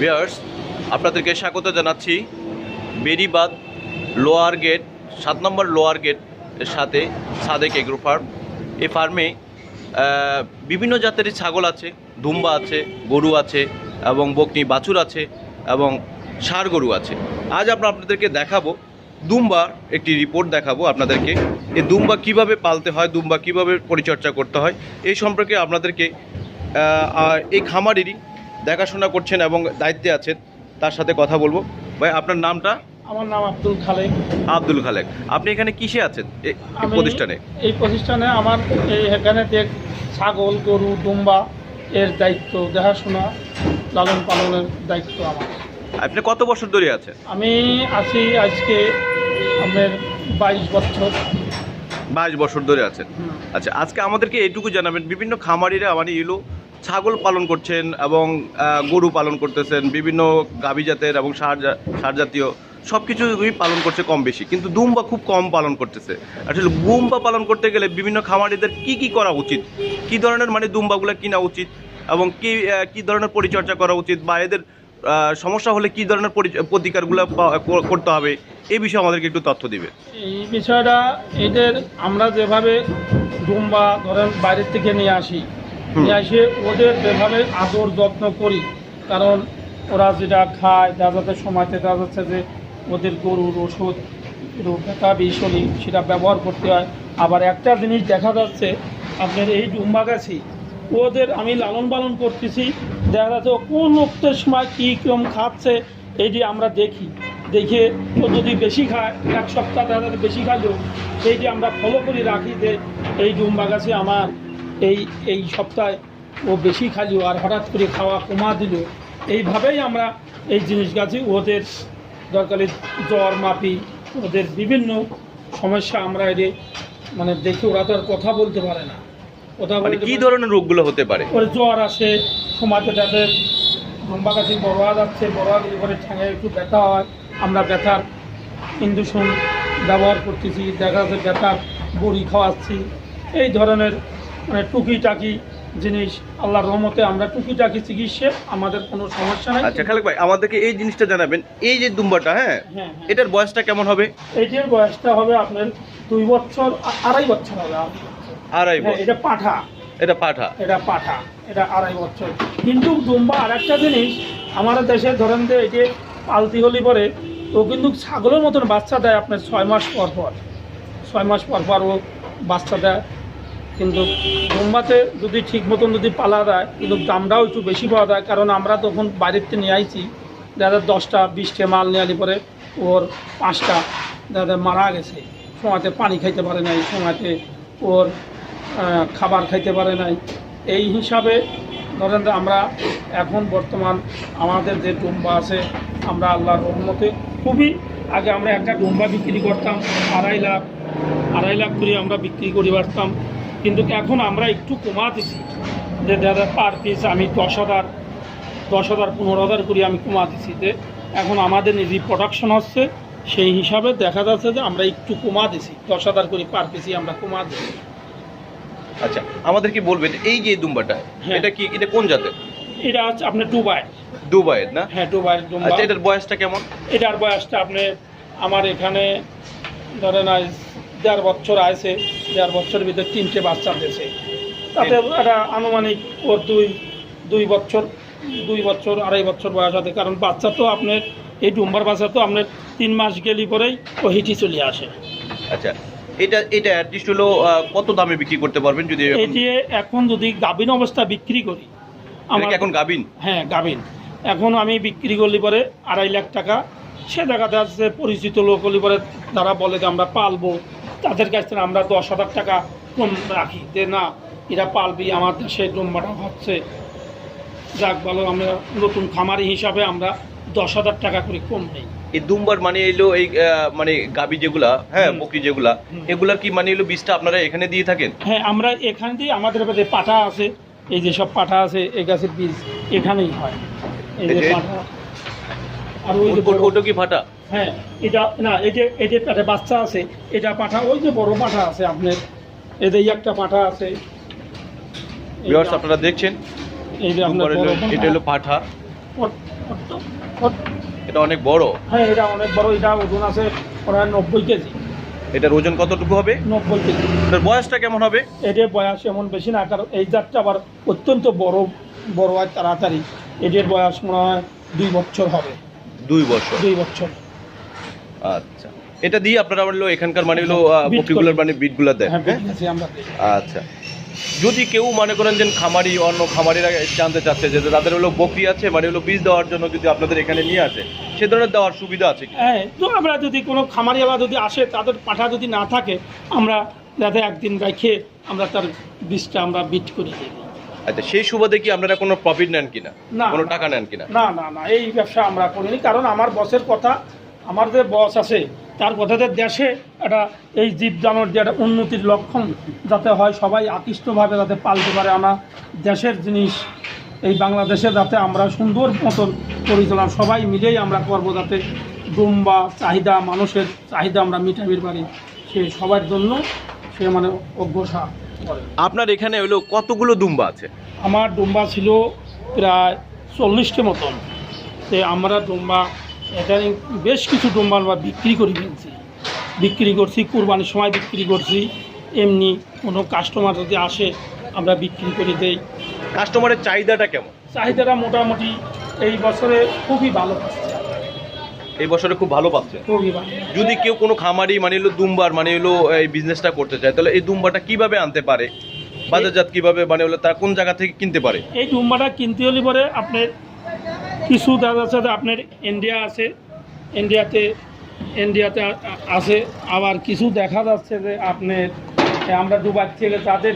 Viewers আপনাদেরকে স্বাগত জানাচ্ছি বেরিবাদ লোয়ার গেট, সাত নম্বর লোয়ার গেটের সাথে সাদেক এগ্রো ফার্ম। এই ফার্মে বিভিন্ন জাতের ছাগল আছে, দুম্বা আছে, গরু আছে এবং বকনি, বাছুর আছে এবং ষাঁড় গরু আছে। আজ আমরা আপনাদেরকে দেখাবো, দুম্বার একটি রিপোর্ট দেখাবো আপনাদেরকে। এই দুম্বা কীভাবে পালতে হয়, দুম্বা কীভাবে পরিচর্যা করতে হয়, এই সম্পর্কে আপনাদেরকে এই খামারেরই দেখাশোনা করছেন এবং দায়িত্বে আছেন তার সাথে কথা বলব। ভাই আপনার নামটা? আমার নাম আব্দুল খালেক। আব্দুল খালেক। আপনি এখানে কিসে আছেন? এই প্রতিষ্ঠানে? এই প্রতিষ্ঠানে আমার এই এখানে দেখ ছাগল গরু দুম্বা এর দায়িত্ব দেখাশোনা লালন পালনের দায়িত্ব আমার। আপনি কত বছর ধরে আছেন? আমি আছি আজকে আমার বাইশ বছর। বাইশ বছর ধরে আছেন। আচ্ছা আজকে আমাদেরকে এইটুকু জানাবেন। বিভিন্ন খামারিরা মানে এলো ছাগল পালন করছেন এবং গরু পালন করতেছেন, বিভিন্ন গাভী জাতের এবং সার সার জাতীয় সব কিছুই পালন করছে কম বেশি। কিন্তু দুম্বা খুব কম পালন করতেছে। আসলে দুম্বা পালন করতে গেলে বিভিন্ন খামারিদের কি কি করা উচিত? কি ধরনের মানে দুম্বাগুলো কিনা উচিত? এবং কি কি ধরনের পরিচর্যা করা উচিত? বা এদের সমস্যা হলে কি ধরনের পরি- প্রতিকারগুলো করতে হবে? এই বিষয়ে আমাদেরকে একটু তথ্য দিবে এই বিষয়টা এদের আমরা যেভাবে দুম্বা ধরেন বাইরের থেকে নিয়ে আসি। নিয়ে আসে, ওদের যেভাবে আদর যত্ন করি, কারণ ওরা যেটা খায়, দেখা যাচ্ছে সময়তে দেখা যাচ্ছে যে ওদের গরুর ওষুধ ব্যথা বিষ সেটা ব্যবহার করতে হয়। আবার একটা জিনিস দেখা যাচ্ছে, আপনার এই ডুম্বা গাছি, ওদের আমি লালন পালন করতেছি, দেখা যাচ্ছে কোন রক্তের সময় কী কম খাচ্ছে, এইটি আমরা দেখি। দেখে ও যদি বেশি খায়, এক সপ্তাহ দেখা যাচ্ছে বেশি খাইলেও সেইটি আমরা ফলো করে, রাখি যে এই ডুম্বা গাছে আমার। এই এই সপ্তাহে ও বেশি খাইলো আর হঠাৎ করে খাওয়া কমা দিল। এইভাবেই আমরা এই জিনিস গাছে ওদের দরকারি জ্বর মাপি ওদের বিভিন্ন সমস্যা আমরা এদের মানে দেখে ওরা তো আর কথা বলতে পারে না। কথা বলে বলতে কি ধরনের রোগগুলো হতে পারে? ওর জ্বর আসে সময়তে তাদের লম্বা গাছে বড়োয়া যাচ্ছে বড়োয়া গেলে পরে ঠ্যাঙে একটু ব্যথা হয় আমরা ব্যথার ইন্দুষণ ব্যবহার করতেছি দেখা যাচ্ছে ব্যথার বড়ি খাওয়াচ্ছি এই ধরনের মানে টুকিটাকি জিনিস আল্লাহর রহমতে আমরা টুকিটাকি চিকিৎসা আমাদের কোনো সমস্যা নেই। আচ্ছা খালেক ভাই আমাদেরকে এই জিনিসটা জানাবেন। এই যে দুম্বাটা হ্যাঁ? হ্যাঁ হ্যাঁ। এটার বয়সটা কেমন হবে? এইটির বয়সটা হবে আপনার দুই বছর আড়াই বছর হবে। আড়াই বছর। হ্যাঁ বছর। এটা পাঠা। এটা পাঠা? এটা পাঠা এটা আড়াই বছর। কিন্তু দুম্বা আর একটা জিনিস আমাদের দেশে ধরেন যে এই যে পালতি হলি পরে ও কিন্তু ছাগলের মতন বাচ্চা দেয় আপনার ছয় মাস পর পর। ছয় মাস পর পর ও বাচ্চা দেয়। কিন্তু দুম্বাতে যদি ঠিক মতন যদি পালা দেয়, কিন্তু দামটাও একটু বেশি পাওয়া যায়, কারণ আমরা তখন থেকে নিয়ে আইছি দাদা দশটা, বিশটা মাল নিয়ে আলি পরে ওর পাঁচটা দাদা মারা গেছে, সময়তে পানি খাইতে পারে নাই, সময়তে ওর খাবার খাইতে পারে নাই। এই হিসাবে ধরেন আমরা এখন বর্তমান আমাদের যে ডুম্বা আছে, আমরা আল্লাহর রহমতে খুবই আগে আমরা একটা ডুম্বা বিক্রি করতাম, আড়াই লাখ আড়াই লাখ করে আমরা বিক্রি করি পারতাম কিন্তু এখন আমরা একটু কমাতেছি যে দাদা পার পিস আমি দশ হাজার দশ হাজার পনেরো হাজার করি আমি কমাতেছি যে এখন আমাদের নিজে প্রোডাকশন হচ্ছে সেই হিসাবে দেখা যাচ্ছে যে আমরা একটু কমা দিছি। দশ হাজার করে পার পিসি আমরা কমা দিছি। আচ্ছা আমাদেরকে বলবেন এই যে দুম্বাটা হ্যাঁ। এটা কি এটা কোন জাতের? এটা হচ্ছে আপনার ডুবাই দুবাইয়ের না? হ্যাঁ ডুবাই ডুম্বা আচ্ছা এটার বয়সটা কেমন? এটার বয়সটা আপনি আমার এখানে ধরেন আজ দেড় বছর আছে দেড় বছরের ভিতরে তিনটে বাচ্চা দিয়েছে। তাতে একটা আনুমানিক ওর দুই দুই বছর দুই বছর আড়াই বছর বয়স আছে। কারণ বাচ্চা তো আপনার এই ডুম্বার বাচ্চা তো আপনার তিন মাস গেলি পরেই ও হিটি চলে আসে। আচ্ছা এটা এটা অ্যাটলিস্ট হলো কত দামে বিক্রি করতে পারবেন যদি এটি এখন যদি গাভিন অবস্থা বিক্রি করি এটা কি এখন গাবিন হ্যাঁ গাভিন। এখন আমি বিক্রি করলি পরে আড়াই লাখ টাকা। সে দেখা যাচ্ছে পরিচিত লোক হলি পরে তারা বলে যে আমরা পালবো। তাদের কাছ থেকে আমরা দশ হাজার টাকা কম রাখি। যে না এরা পালবি আমার দেশে ডুম্বাটা হচ্ছে। যাক ভালো আমরা নতুন খামারি হিসাবে আমরা দশ হাজার টাকা করে কম নেই। এই দুম্বার মানে এলো এই মানে গাবি যেগুলা হ্যাঁ। বকরি যেগুলা এগুলা কি মানে এলো বীজটা আপনারা এখানে দিয়ে থাকেন? হ্যাঁ আমরা এখান দিয়ে আমাদের যে পাঠা আছে এই যে সব পাঠা আছে এই গাছের বীজ এখানেই হয়। এই যে এই যে- পাঠা আর ওই যে ও- বড়- ওটা কি ফাটা হ্যাঁ এটা না এই যে এই যে পেটে বাচ্চা আছে এটা পাঠা ওই যে বড় পাঠা আছে আপনার। এদের একটা পাঠা আছে। ভিউয়ার্স আপনারা দেখছেন? এই যে আপনার এটা হলো পাঠা। এটা অনেক বড়। হ্যাঁ এটা অনেক বড় এটা ওজন আছে প্রায় নব্বই কেজি। এটার ওজন কতটুকু হবে? নব্বই কেজি। এটার বয়সটা কেমন হবে? এদের বয়স এমন বেশি না কারণ এই জাতটা আবার অত্যন্ত বড় বড় হয় তাড়াতাড়ি। এদের বয়স মনে হয় দুই বছর হবে। দুই বছর? দুই বছর। আচ্ছা। এটা দিয়ে আপনারা হলো এখানকার মানে হলো করে। মানে বিটগুলো দেন হ্যাঁ আচ্ছা। যদি কেউ মনে করেন যে খামারি অন্য খামারিরা জানতে চাচ্ছে যে তাদের হলো বকরি আছে মানে হলো বীজ দেওয়ার জন্য যদি আপনাদের এখানে নিয়ে আসে সে ধরনের দেওয়ার সুবিধা আছে হ্যাঁ তো আমরা যদি কোনো খামারিওয়ালা যদি আসে তাদের পাঠা যদি না থাকে আমরা যাতে একদিন রেখে আমরা তার বীজটা আমরা বিট করে দিই। আচ্ছা সেই সুবাদে কি আপনারা কোনো প্রফিট নেন কিনা? না। কোনো টাকা নেন কিনা? না না না এই ব্যবসা আমরা করিনি। কারণ আমার বসের কথা আমার যে বস আছে তার কথাতে দেশে একটা এই জীব জানোয়ার যে একটা উন্নতির লক্ষণ যাতে হয় সবাই আকৃষ্টভাবে যাতে পালতে পারে আমরা দেশের জিনিস এই বাংলাদেশে যাতে আমরা সুন্দর মতন পরিচালনা সবাই মিলেই আমরা করব যাতে দুম্বা চাহিদা মানুষের চাহিদা আমরা মিটাবির পারি সে সবার জন্য সে মানে অগ্রসর। করে আপনার এখানে হলো কতগুলো দুম্বা আছে? আমার ডুম্বা ছিল প্রায় চল্লিশটি মতন। তে আমরা ডুম্বা এখানে বেশ কিছু ডুম্বা আমরা বিক্রি করে ফেলছি। বিক্রি করছি কুরবানির সময় বিক্রি করছি। এমনি কোনো কাস্টমার যদি আসে আমরা বিক্রি করে দেই। কাস্টমারের চাহিদাটা কেমন? চাহিদাটা মোটামুটি এই বছরে খুবই ভালো পাচ্ছে। এই বছরে খুব ভালো পাচ্ছে। যদি কেউ কোনো খামারি মানে এলো দুম্বার মানে হলো এই বিজনেসটা করতে চায় তাহলে এই দুম্বাটা কীভাবে আনতে পারে? বাজারজাত কীভাবে মানে হলো তারা কোন জায়গা থেকে কিনতে পারে? এই ডুম্বাটা কিনতে হলে পরে আপনার কিছু যাচ্ছে যে আপনার ইন্ডিয়া আছে ইন্ডিয়াতে ইন্ডিয়াতে আছে। আবার কিছু দেখা যাচ্ছে যে আপনার আমরা দুবার ছেলে তাদের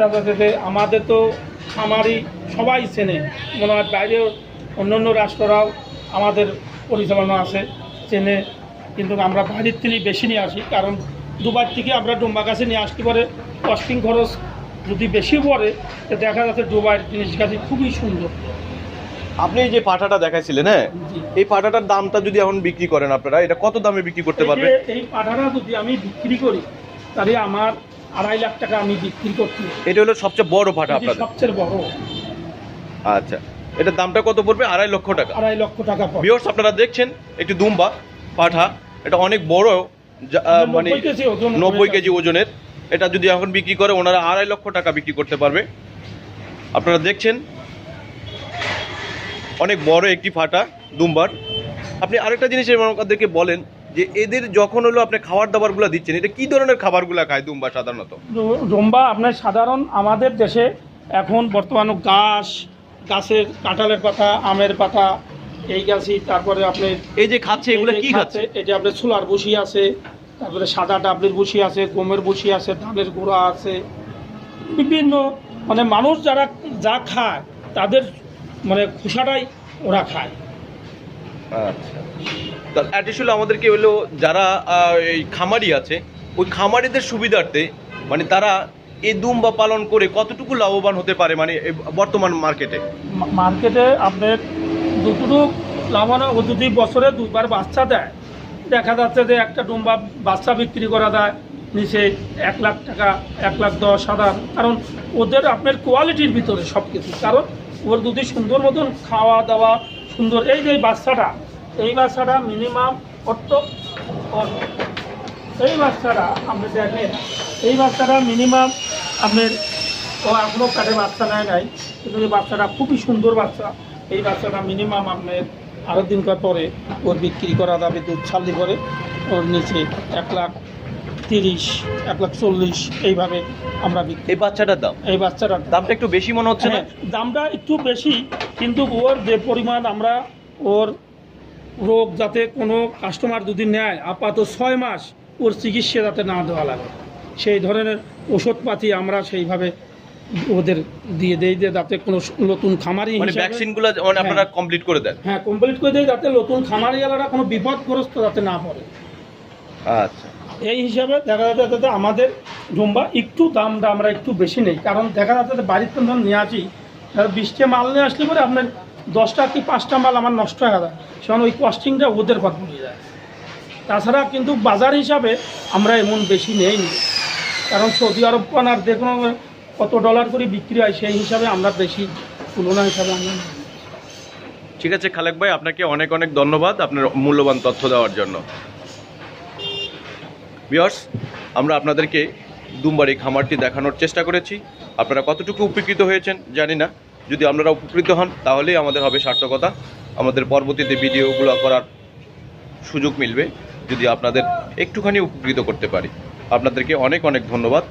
দেখা যাচ্ছে আমাদের তো খামারি সবাই চেনে। মনে হয় বাইরেও অন্য অন্য রাষ্ট্ররাও আমাদের পরিচালনা আছে চেনে। কিন্তু আমরা বাইরের থেকে বেশি নিয়ে আসি কারণ দুবার থেকে আমরা ডুম্বা গাছে নিয়ে আসতে পারে কস্টিং খরচ যদি বেশি পড়ে তো দেখা যাচ্ছে দুবার জিনিস গাছে খুবই সুন্দর। আপনি যে পাঠাটা দেখাইছিলেন হ্যাঁ? এই পাঠাটার দামটা যদি এখন বিক্রি করেন আপনারা এটা কত দামে বিক্রি করতে পারবেন এই পাঠাটা যদি আমি বিক্রি করি তাহলে আমার আড়াই লাখ টাকা আমি বিক্রি করছি। এটা হলো সবচেয়ে বড় পাঠা এটি আপনাদের? সবচেয়ে বড়। আচ্ছা। এটার দামটা কত পড়বে? আড়াই লক্ষ টাকা। আড়াই লক্ষ টাকা পড়ে। আপনারা দেখছেন একটি দুম্বা পাঠা। এটা অনেক বড় মানে 90 কেজি ওজন করে নব্বই কেজি ওজনের। এটা যদি এখন বিক্রি করে ওনারা আড়াই লক্ষ টাকা বিক্রি করতে পারবে। আপনারা দেখছেন অনেক বড় একটি ফাটা দুম্বার। আপনি আরেকটা জিনিস আমাদেরকে বলেন যে এদের যখন হলো আপনি খাবার দাবারগুলো দিচ্ছেন এটা কি ধরনের খাবারগুলো খায় দুম্বা সাধারণত? দুম্বা আপনার সাধারণ আমাদের দেশে এখন বর্তমান গাছ গাছের কাঁঠালের পাতা আমের পাতা এই গাছই তারপরে আপনি এই যে খাচ্ছে এগুলো কি খাচ্ছে এই যে আপনার ছোলার বসি আছে তারপরে সাদা ডাবলির বসি আছে গমের বসি আছে ধানের গুঁড়া আছে। বিভিন্ন মানে মানুষ যারা যা খায় তাদের মানে খোসাটাই ওরা খায়। আচ্ছা। তা অ্যাডিশনাল আমাদেরকে হলো যারা এই খামারি আছে ওই খামারিদের সুবিধার্থে মানে তারা এই দুম্বা পালন করে কতটুকু লাভবান হতে পারে মানে বর্তমান মার্কেটে? মার্কেটে আপনার দুটো লাভানো ও যদি বছরে দুবার বাচ্চা দেয়, দেখা যাচ্ছে যে একটা ডুম্বা বাচ্চা বিক্রি করা দেয় নিচে এক লাখ টাকা, এক লাখ দশ হাজার। কারণ ওদের আপনার কোয়ালিটির ভিতরে সব কিছু কারণ ওর যদি সুন্দর মতন খাওয়া দাওয়া সুন্দর, এই যে বাচ্চাটা, এই বাচ্চাটা মিনিমাম ওর- এই বাচ্চাটা আপনি দেখেন, এই বাচ্চাটা মিনিমাম আপনার ও এখনও কাটে বাচ্চা নেয় নাই কিন্তু এই বাচ্চাটা খুবই সুন্দর বাচ্চা। এই বাচ্চাটা মিনিমাম আপনার আরও দিন পরে ওর বিক্রি করা যাবে দুধ ছাল্লি করে ওর নিচে এক লাখ তিরিশ এক লাখ চল্লিশ এইভাবে আমরা বিক্রি এই বাচ্চাটার দাম? এই বাচ্চাটার দামটা একটু বেশি মনে হচ্ছে না? হ্যাঁ, দামটা একটু বেশি কিন্তু ওর যে পরিমাণ আমরা ওর রোগ যাতে কোনো কাস্টমার যদি নেয় আপাতত ছয় মাস ওর চিকিৎসা যাতে না দেওয়া লাগে। সেই ধরনের ওষুধপাতি আমরা সেইভাবে ওদের দিয়ে দেই যে যাতে কোনো নতুন খামারি মানে ভ্যাকসিনগুলো মানে আপনারা হ্যাঁ। কমপ্লিট করে দেন। হ্যাঁ কমপ্লিট করে দেয় যাতে নতুন খামারিওয়ালারা কোনো বিপদগ্রস্ত যাতে না পড়ে। আচ্ছা। এই হিসাবে দেখা যাচ্ছে যাতে আমাদের জুম্বা একটু দামটা আমরা একটু বেশি নেই। কারণ দেখা যাচ্ছে বাড়িতে ধরুন নিয়ে আসি বিশটা মাল নিয়ে আসলে পরে আপনার দশটা কি পাঁচটা মাল আমার নষ্ট হয়ে যায় সেখানে ওই কস্টিংটা ওদের কথা যায়। তাছাড়া কিন্তু বাজার হিসাবে আমরা এমন বেশি নেই নি কারণ সৌদি আরব আর দেখুন কত ডলার করে বিক্রি হয় সেই হিসাবে আমরা বেশি তুলনা হিসাবে আমরা ঠিক আছে, খালেক ভাই, আপনাকে অনেক অনেক ধন্যবাদ আপনার মূল্যবান তথ্য দেওয়ার জন্য। বিয়ার্স আমরা আপনাদেরকে দুমবার এই খামারটি দেখানোর চেষ্টা করেছি। আপনারা কতটুকু উপকৃত হয়েছেন জানি না। যদি আপনারা উপকৃত হন, তাহলেই আমাদের হবে সার্থকতা। আমাদের পরবর্তীতে ভিডিওগুলো করার সুযোগ মিলবে যদি আপনাদের একটুখানি উপকৃত করতে পারি। আপনাদেরকে অনেক অনেক ধন্যবাদ।